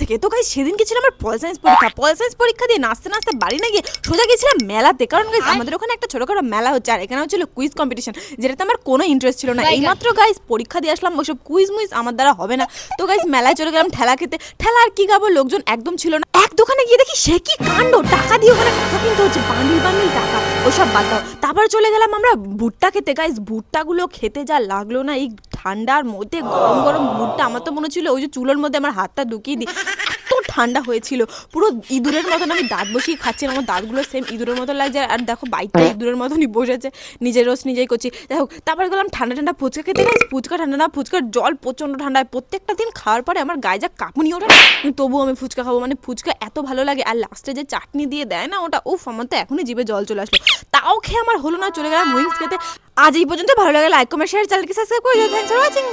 থেকে। তো গাইস সেদিন কি ছিল আমার পল সায়েন্স পরীক্ষা। পল সায়েন্স পরীক্ষা দিয়ে নাচতে নাচতে বাড়ি না গিয়ে সোজা গেছিলাম মেলাতে। কারণ গাইস আমাদের ওখানে একটা ছোটখাটো মেলা হচ্ছে আর এখানে হচ্ছিল কুইজ কম্পিটিশন যেটাতে আমার কোনো ইন্টারেস্ট ছিল না। এইমাত্র গাইস পরীক্ষা দিয়ে আসলাম ওইসব কুইজ মুইজ আমার দ্বারা হবে না। তো গাইস মেলায় চলে গেলাম ঠেলা খেতে। ঠেলা আর কি খাব লোকজন একদম ছিল না। এক দোকানে গিয়ে দেখি সে কি কাণ্ড? টাকা দিয়ে ওখানে কথা কিনতে হচ্ছে বান্ডিল বান্ডিল টাকা ওসব বাদ দাও। তারপর চলে গেলাম আমরা ভুট্টা খেতে। গাইস ভুট্টাগুলো খেতে যা লাগল না এই ঠান্ডার মধ্যে গরম গরম ভুট্টা আমার তো মনে হচ্ছিল ওই যে চুলোর মধ্যে আমার হাতটা ঢুকিয়ে দিই। ঠান্ডা হয়েছিল। পুরো ইঁদুরের মতন আমি দাঁত বসিয়ে খাচ্ছি আমার দাঁতগুলো সেম ইঁদুরের মতো লাগছে আর দেখো বাইকটা ইঁদুরের মতনই বসেছে নিজের রোজ নিজেই করছি। দেখো তারপর গেলাম ঠান্ডা ঠান্ডা ফুচকা খেতে গেছি ফুচকা ঠান্ডা না ফুচকার জল প্রচণ্ড ঠান্ডা হয় প্রত্যেকটা দিন খাওয়ার পরে আমার গায়ে যা কাঁপুনি ওঠে তবুও আমি ফুচকা খাব মানে ফুচকা এত ভালো লাগে আর লাস্টে যে চাটনি দিয়ে দেয় না ওটা উফ আমার তো এখনই জিভে জল চলে আসলো। তাও খেয়ে আমার হলো না চলে গেলাম উইংস খেতে। আজ এই পর্যন্ত ভালো লাগে লাইক কমেন্ট শেয়ার চ্যানেলকে সাবস্ক্রাইব করে দিও। Thanks for watching